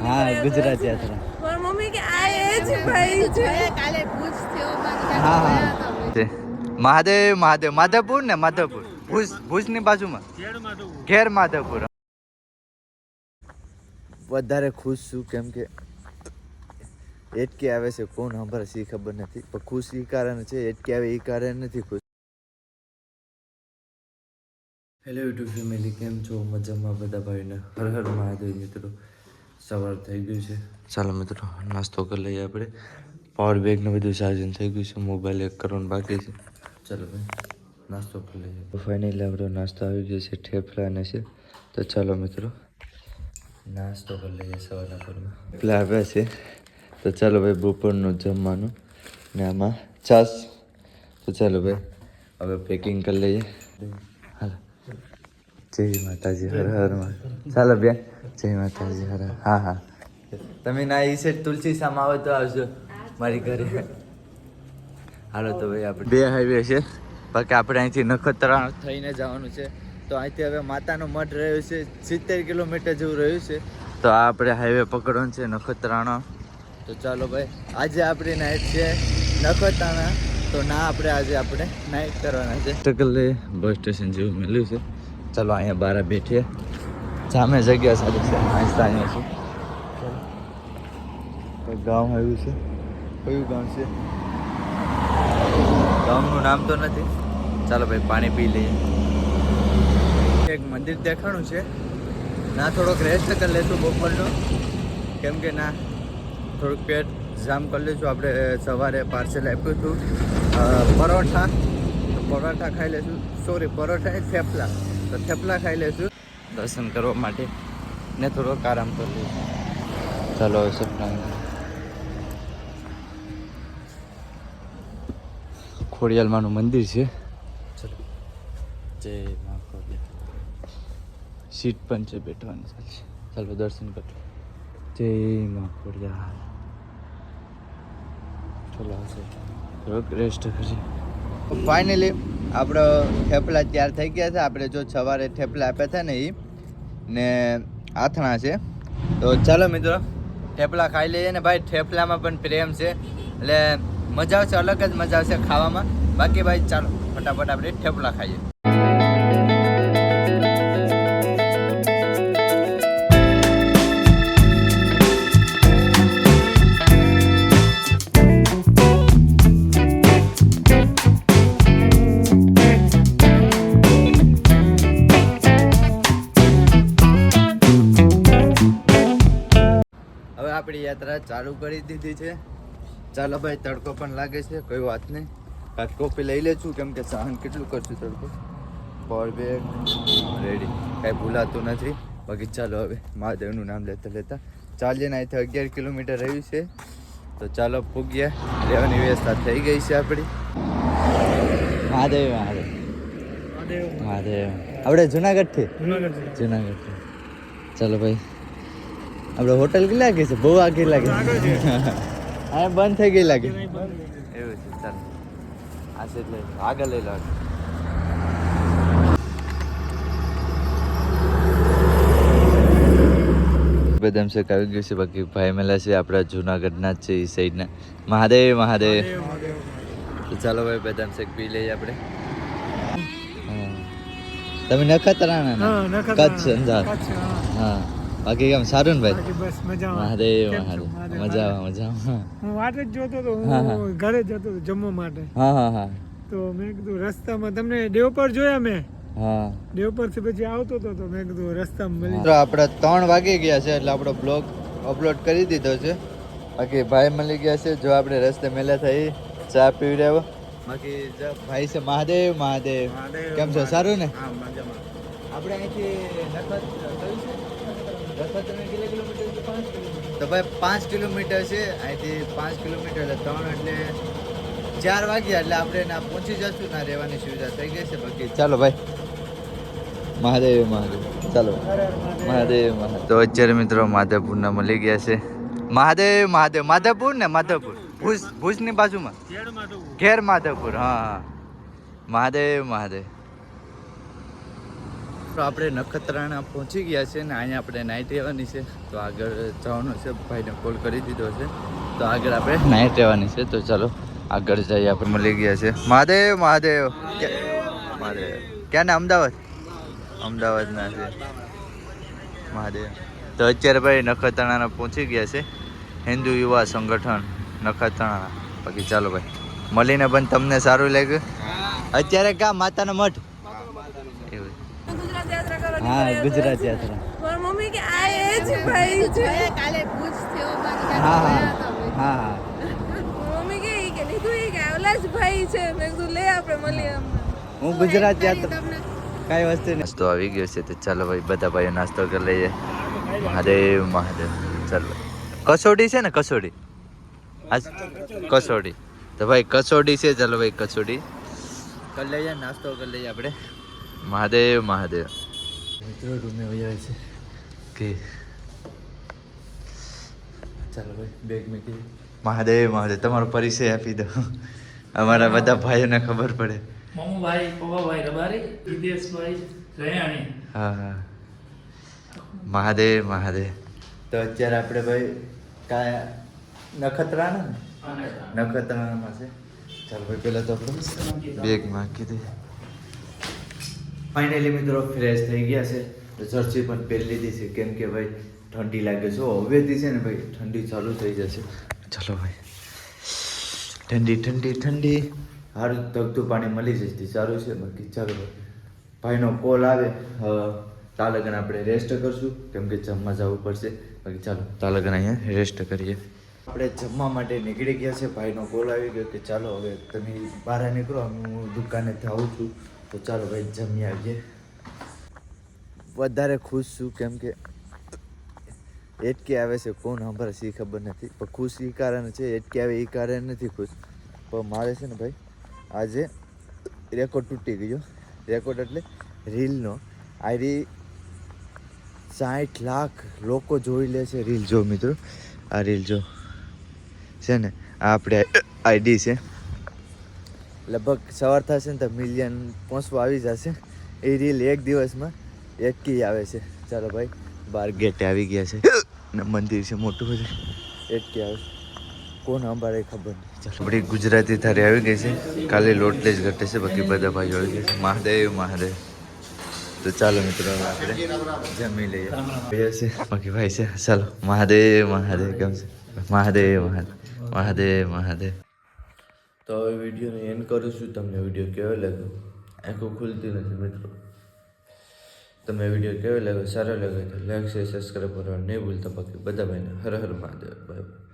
હા ગુજરાત યાત્રા. મારી મમ્મી કે આ એ જ ભાઈ છે. કાલે ભૂજ થયો હા હા. મહાદેવ મહાદેવ માધવપુર ને માધવપુર. ભુજ ભુજની બાજુમાં. ઘેર માધવપુર. વધારે ખુશ છું કેમ કે એટકી આવે છે કોણ સાંભળે છે એ ખબર નથી. પણ ખુશ એ કારણે છે એટકી આવે એ કારણે નથી ખુશ. હેલો યુટ્યુબ ફેમિલી કેમ છો? મજામાં બધા ભાઈને હર હર મહાદેવ મિત્રો. સવાર થઈ ગયું છે. ચાલો મિત્રો નાસ્તો કરી લઈએ આપણે. પાવર બેગ બધું ચાર્જિંગ થઈ ગયું છે મોબાઈલ એક કરવાનું બાકી છે. ચાલો ભાઈ નાસ્તો કરી લઈએ. ફાઇનલી આપણો નાસ્તો આવી ગયો છે ઠેફલા ને છે. તો ચાલો મિત્રો નાસ્તો કરી લઈએ સવારના પરમાં પેલા આવ્યા છે. તો ચાલો ભાઈ બપોરનું જમવાનું ને આમાં છાસ તો ચાલો ભાઈ હવે પેકિંગ કરી લઈએ. જય માતાજી, હર હર ચાલો બેન, જય માતાજી, હર. હા હા. તમે ના ઈ સેટ તુલસી સામ આવો તો આવજો મારી ઘરે. હાલો તો ભાઈ આપણે બે હાઈવે છે. બાકી આપણે અહીંથી નખત્રાણા થઈને જવાનું છે. તો અહીંથી હવે માતાનો મઠ રહ્યો છે, સિત્તેર કિલોમીટર જેવું રહ્યું છે. તો આ આપણે હાઈવે પકડવાનું છે નખત્રાણો. તો ચાલો ભાઈ, આજે આપણી નાઇટ છે નખત્રાણા. તો ના, આપણે આજે આપણે નાઇટ કરવાના છે. ટકલે બસ સ્ટેશન જેવું મળ્યું છે. ચાલો અહીંયા બહાર બેઠીએ. સામે જગ્યા સારી છે આહિસ્તા અહીંયા છું. કોઈ ગામ આવ્યું છે? કયું ગામ છે? ગામનું નામ તો નથી. ચાલો ભાઈ, પાણી પી લઈએ. એક મંદિર દેખાણું છે. ના, થોડોક રેસ્ટ કરી લેશું બપોરનો. કેમ કે ના, થોડુંક પેટ જામ કરી લઈશું આપણે સવારે પાર્સલ આપ્યું હતું. પરોઠા. પરોઠા ખાઈ લઈશું સોરી પરોઠા એ થેપલા. તો થેપલા ખાઈ લઈશું દર્શન કરવા માટે ને થોડોક આરામ કરી લઈશું ચાલો હવે સપના ખોડિયાલમાનું મંદિર છે. ચલો. જય મા ખોડિયાલ. સીટ પણ છે બેઠવાની ચાલો દર્શન કરો જય મા ખોડિયાલ. ચલો હશે થોડોક રેસ્ટ કરી ફાઇનલી આપણો થેપલા તૈયાર થઈ ગયા છે. આપણે જો સવારે થેપલા આપ્યા હતા ને એ ને આથણા છે. તો ચાલો મિત્રો, થેપલા ખાઈ લઈએ ને ભાઈ, થેપલામાં પણ પ્રેમ છે. એટલે મજા આવશે, અલગ જ મજા આવશે ખાવામાં. બાકી ભાઈ, ચાલો, ફટાફટ આપણે થેપલા ખાઈએ. યાત્રા ચાલુ કરી દીધી છે. ચાલો ભાઈ તડકો પણ લાગે છે કોઈ વાત નહીં. કાચ કોપી લઈ લેશું કેમ કે સહન કેટલું કરશું તડકો? પાવર બેગ રેડી કાંઈ ભૂલાતું નથી. બાકી ચાલો હવે મહાદેવનું નામ લેતા લેતા. ચાલીને અહીંથી અગિયાર કિલોમીટર રહ્યું છે. તો ચાલો પૂગ્યા. રહેવાની વ્યવસ્થા થઈ ગઈ છે આપણી. મહાદેવ મહાદેવ. મહાદેવ. આપણે જુનાગઢથી. જુનાગઢથી. ચાલો ભાઈ આપણે હોટલ કેટલી લાગે છે? બહુ આગળ લાગે. હા બંધ થઈ ગઈ લાગે. એવું છે ચાલો. આ છે એટલે આગળ લઈ લો બદામ શેક આવી ગયું છે બાકી ભાઈ મેલા છે આપણા જુનાગઢના જ છે એ સાઈડના મહાદેવ મહાદેવ. તો ચાલો ભાઈ બદામ શેક પી લઈએ આપણે. તમે નખત્રાણા ને? કચ્છ અંજાર હા. બાકી કેમ? સારું ને ભાઈ? બસ મજામાં. મહાદેવ મજામાં મજામાં. હું વાટ જ જોતો હતો હા, ઘરે જતો હતો જમવા માટે. હા હા હા. તો મેં કીધું રસ્તામાં તમને દેવ પર જોયા મેં? હા. દેવ પરથી પછી આવતો હતો તો મેં કીધું રસ્તામાં મળી તો આપણે ત્રણ વાગી ગયા છે એટલે આપણો બ્લોગ અપલોડ કરી દીધો છે. બાકી ભાઈ મળી ગયા છે જો આપણે રસ્તે મેલા થઈ ચા પીવી રહ્યો બાકી ભાઈ છે મહાદેવ મહાદેવ. કેમ છો? સારું ને? આપણે અહીંથી નખત કયું છે નખત્રાણા કેટલા કિલોમીટર છે પાંચ કિલોમીટર તો ભાઈ પાંચ કિલોમીટર છે. અહીંથી પાંચ કિલોમીટર એટલે ત્રણ એટલે ચાર વાગ્યા એટલે આપણે ના પહોંચી જશું, ના રહેવાની સુવિધા થઈ ગઈ છે બાકી. ચાલો ભાઈ. મહાદેવ મહાદેવ. ચાલો. મહાદેવ મહાદેવ. તો અત્યારે મિત્રો માધવપુરના મળી ગયા છે. મહાદેવ મહાદેવ. માધવપુર ને માધવપુર. ભુજ, ભુજની બાજુમાં? ઘેર માધવપુર. હા હા. મહાદેવ મહાદેવ. મિત્રો આપણે નખત્રાણા પહોંચી ગયા છે ને અહીંયા આપણે નાઇટ રહેવાની છે. તો આગળ જવાનું છે. ભાઈને કોલ કરી દીધો છે. તો આગળ આપણે નાઇટ રહેવાની છે. તો ચાલો, આગળ જઈએ આપણે. મળી ગયા છે. મહાદેવ મહાદેવ. મહાદેવ. ક્યાં ને અમદાવાદ? અમદાવાદના છે. મહાદેવ. તો અત્યારે ભાઈ નખત્રાણા પહોંચી ગયા છે. હિન્દુ યુવા સંગઠન નખત્રાણા બાકી ચાલો ભાઈ. મળીને પણ તમને સારું લાગ્યું. અત્યારે કા માતાનો મઠ એવું ગુજરાત યાત્રા કરવા હા ગુજરાત યાત્રા. મારી મમ્મી કે આ એ જ ભાઈ છે. કાલે ભૂજ થયો મારી હા હા. હા હા. મમ્મી કે કે લીધું એ કે ઓલા જ ભાઈ છે. મેં કીધું લે આપણે મળીએ હું ગુજરાત યાત્રા. કાંઈ વસ્તુ નાસ્તો આવી ગયો છે તો ચાલો ભાઈ બધા ભાઈઓ નાસ્તો કરી લઈએ. મહાદેવ મહાદેવ. ચાલો. કસોડી છે ને કસોડી? આજ કસોડી. તો ભાઈ કસોડી છે ચાલો ભાઈ કસોડી. કરી લઈએ નાસ્તો કરી લઈએ આપણે. મહાદેવ મહાદેવ. મિત્રો રૂમે વયા છે કે ચાલો ભાઈ બેગ મૂકી મહાદેવ મહાદેવ તમારો પરિચય આપી દો અમારા બધા ભાઈઓને ખબર પડે મમુભાઈ પવાભાઈ રબારી વિદેશભાઈ રયાણી હા હા મહાદેવ મહાદેવ તો અત્યારે આપણે ભાઈ કાયા નખત્રાણા ને નખત્રાણામાં છે ચાલ ભાઈ પહેલાં તો આપણે બેગમાં દઈએ ફાઇનલી મિત્રો ફ્રેશ થઈ ગયા છે. જર્સી પણ પહેરી છે. કેમ કે ભાઈ ઠંડી લાગે છે. હવેથી છે ને ભાઈ ઠંડી ચાલુ થઈ જશે. ચલો ભાઈ. ઠંડી ઠંડી ઠંડી. સારું ધગતું પાણી મળી જશે. સારું છે. બાકી ચાલો ભાઈનો કોલ આવે. તાલગન આપણે રેસ્ટ કરશું. કેમ કે જમવા જવું પડશે. બાકી ચાલો તાલગન અહીંયા રેસ્ટ કરીએ. આપણે જમવા માટે નીકળી ગયા છે. ભાઈનો કોલ આવી ગયો કે ચાલો હવે તમે બહાર નીકળો. હું દુકાને આવું છું. તો ચાલો ભાઈ જમી આવીએ. વધારે ખુશ છું કેમ કે એટકી આવે છે કોણ સાંભળે છે એ ખબર નથી. પણ ખુશ એ કારણે છે, એટકી આવે એ કારણે નથી ખુશ. પણ મારે છે ને ભાઈ, આજે રેકોર્ડ તૂટી ગયો. રેકોર્ડ એટલે રીલનો આ સાઠ લાખ લોકો જોઈ લે છે રીલ જો મિત્રો. આ રીલ જો. છે ને? આ આપણે આઈડી છે. લગભગ સવાર થશે ને તો મિલિયન પહોંચવા આવી જશે. એ રીલ એક દિવસમાં એક કી આવે છે. ચાલો ભાઈ, બાર ગેટે આવી ગયા છે. ને મંદિર છે, મોટું બધું. કી આવે કોણ અંબારે ખબર નહીં. ચાલો આપણી ગુજરાતી થારી આવી ગઈ છે. કાલે લોટલે જ ઘટે છે, બાકી બધા ભાઈઓ આવી ગયા છે. મહાદેવ મહાદેવ. તો ચાલો મિત્રો આપણે જમી લઈએ. છે બાકી ભાઈ છે. ચાલો, મહાદેવ મહાદેવ, કેમ છે? મહાદેવ મહાદેવ મહાદેવ મહાદેવ. તો હવે વિડીયોને એન્ડ કરું છું. તમને વીડિયો કેવો લાગ્યો? આંખો ખુલતી નથી મિત્રો. તમને વીડિયો કેવો લાગ્યો? સારો લાગ્યો તો લાઈક શેર સબસ્ક્રાઈબ કરવાનું નહીં ભૂલતા. બાકી બધા ભાઈને હર હર મહાદેવ. Bye bye